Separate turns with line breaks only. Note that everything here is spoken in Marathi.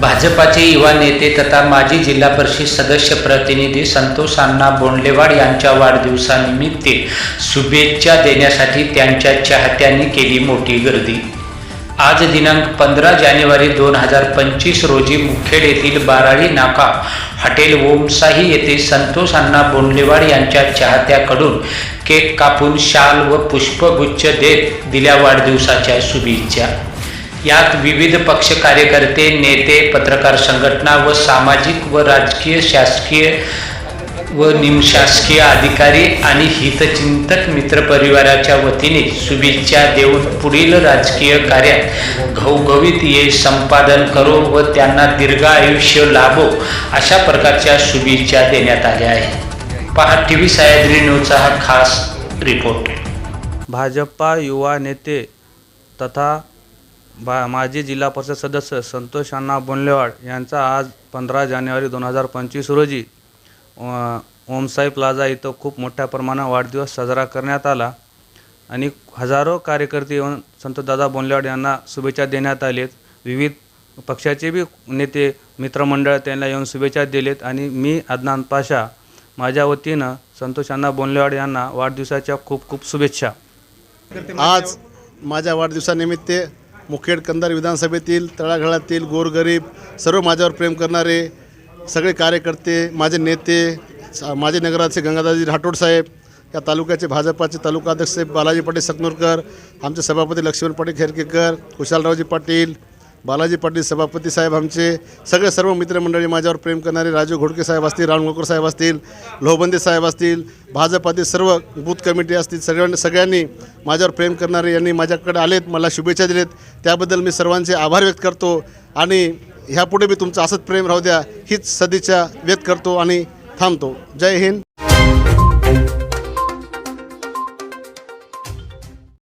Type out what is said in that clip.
भाजपाचे युवा नेते तथा माजी जिल्हा परिषद सदस्य प्रतिनिधी संतोष अण्णा बोंडलेवाड यांच्या वाढदिवसानिमित्त शुभेच्छा देण्यासाठी त्यांच्या चाहत्यांनी केली मोठी गर्दी. आज दिनांक पंधरा जानेवारी दोन हजार पंचवीस रोजी मुखेड येथील बाराळी नाका हॉटेल ओमसाही येथे संतोष अण्णा बोंडलेवाड यांच्या चाहत्याकडून केक कापून शाल व पुष्पगुच्छ देत दिल्या वाढदिवसाच्या शुभेच्छा. यात विविध पक्ष कार्यकर्ते नेते पत्रकार संघटना व सामाजिक व राजकीय शासकीय व निमशासकीय अधिकारी आणि हितचिंतक मित्रपरिवाराच्या वतीने शुभेच्छा देऊन पुढील राजकीय कार्यात घवघवीत ये संपादन करो व त्यांना दीर्घ आयुष्य लाभो अशा प्रकारच्या शुभेच्छा देण्यात आल्या आहेत. पहा टी व्ही सह्याद्री न्यूजचा हा खास रिपोर्ट.
भाजपा युवा नेते तथा बा माजी जिल्हा परिषद सदस्य संतोष अण्णा बोनलेवाड यांचा आज पंधरा जानेवारी दोन हजार पंचवीस रोजी ओमसाई प्लाझा इथं खूप मोठ्या प्रमाणात वाढदिवस साजरा करण्यात आला. आणि हजारो कार्यकर्ते येऊन संतदादा बोनलेवाड यांना शुभेच्छा देण्यात आलेत. विविध पक्षाचे बी नेते मित्रमंडळ त्यांना येऊन शुभेच्छा दिलेत. आणि मी अदनान पाशा माझ्या वतीनं संतोष अण्णा बोनलेवाड यांना वाढदिवसाच्या खूप खूप शुभेच्छा.
आज माझ्या वाढदिवसानिमित्त मुखेड कंधार विधानसभेतील तळागाळातील गोरगरीब सर्व माझ्यावर प्रेम करणारे सगळे कार्यकर्ते माझे नेते माझे नगराचे गंगादाजी राठोड साहेब या तालुक्याचे भाजपाचे तालुकाध्यक्ष बालाजी पाटील सकनूरकर आमचे सभापती लक्ष्मण पाटील खेरकेकर कुशालरावजी पाटील बालाजी पाटील सभापती साहेब आमचे सगळे सर्व मित्रमंडळी माझ्यावर प्रेम करणारे राजू घोडके साहेब असतील रामगोकर साहेब असतील लोहबंदे साहेब असतील भाजपातील सर्व बूथ कमिटी असतील सगळ्यांनी सगळ्यांनी माझ्यावर प्रेम करणारे यांनी माझ्याकडे आलेत मला शुभेच्छा दिलेत. त्याबद्दल मी सर्वांचे आभार व्यक्त करतो आणि ह्यापुढे मी तुमचं असंच प्रेम राहू द्या हीच सदिच्छा व्यक्त करतो आणि थांबतो. जय हिंद.